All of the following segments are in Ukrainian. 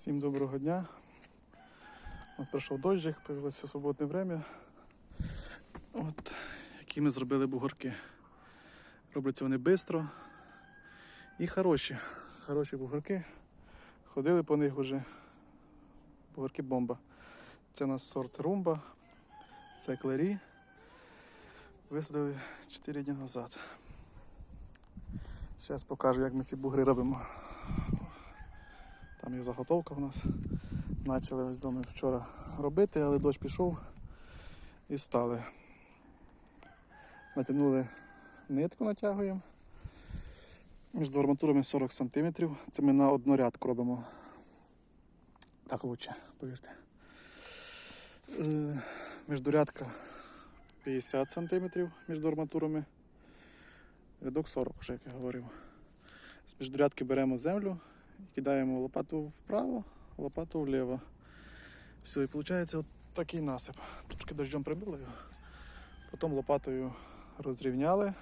Всім доброго дня. Нас пройшов дощик, появилося свободне время. От, які ми зробили бугорки. Робляться вони швидко і хороші. Хороші бугорки. Ходили по них вже. Бугорки бомба. Це у нас сорт румба, це клері. Висадили 4 дні назад. Зараз покажу, як ми ці бугри робимо. Там є заготовка в нас. Почали ось дома вчора робити, але дощ пішов і стали. Натягнули нитку, натягуємо. Між арматурами 40 см. Це ми на однорядку робимо. Так лучше, повірте. Е, Міждурядка 50 см між арматурами. Рядок 40, вже як я говорив. З міждурядки беремо землю і кидаємо лопату вправо, лопату вліво. Все, і виходить от такий насип. Трошки дощом прибило його. Потім лопатою розрівняли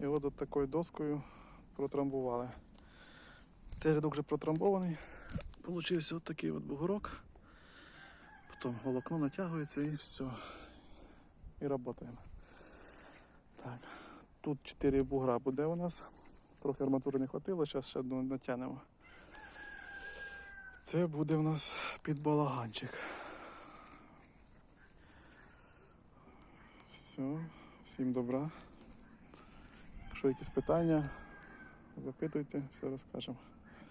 і от, от такою доскою протрамбували. Цей рядок вже протрамбований. Получився от такий от бугорок. Потім волокно натягується і все. І працюємо. Так. Тут 4 бугра буде у нас. Трохи арматури не хватило, зараз ще одну натягнемо. Це буде в нас під балаганчик. Все, всім добра. Якщо якісь питання, запитуйте, все розкажемо.